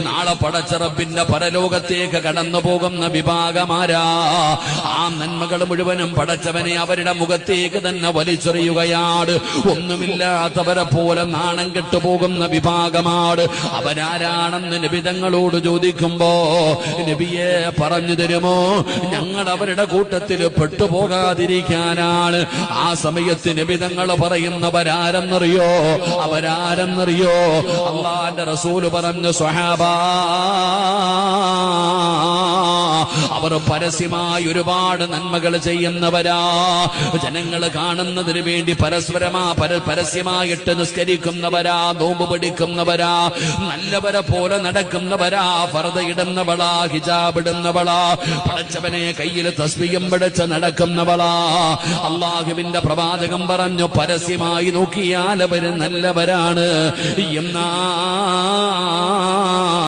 നാളെ പടച്ചറപ്പിന്റെ പരലോകത്തേക്ക് കടന്നു പോകുന്ന വിഭാഗമാരാ. ആ നന്മകൾ മുഴുവനും പടച്ചവനെ അവരുടെ മുഖത്തേക്ക് തന്നെ വലിച്ചെറിയുകയാണ്. ഒന്നുമില്ലാത്തവരെ പോലെ നാണം കെട്ടുപോകുന്ന വിഭാഗമാണ് അവരാരാണെന്ന് നിബിതങ്ങളോട് ചോദിക്കുമ്പോ നബിയെ പറഞ്ഞു തരുമോ? ഞങ്ങൾ അവരുടെ കൂട്ടത്തിൽ പെട്ടുപോകാതിരിക്കാനാണ്. ആ സമയത്ത് നിബിതങ്ങൾ പറയുന്നവരാരെന്നറിയോ? അവരാരെന്നറിയോ? അള്ളാന്റെ റസൂൽ പറഞ്ഞു സ്വഹാബാ അവർ പരസ്യമായി ഒരുപാട് നന്മകൾ ചെയ്യുന്നവരാ. ജനങ്ങൾ കാണുന്നതിന് വേണ്ടി പരസ്പരമാ പര പരസ്യമായിട്ട് നിസ്കരിക്കുന്നവരാ നോമ്പ് പിടിക്കുന്നവരാ നല്ലവരെ പോലെ നടക്കുന്നവരാ ഫറത ഇടുന്നവളാ ഹിജാബ് ഇടുന്നവളാ പടച്ചവനെ കയ്യിൽ തസ്ബിയും പിടിച്ച് നടക്കുന്നവളാ. അള്ളാഹുവിന്റെ പ്രവാചകം പറഞ്ഞു പരസ്യമായി നോക്കിയാൽ അവർ നല്ലവരാണ്. എന്നാ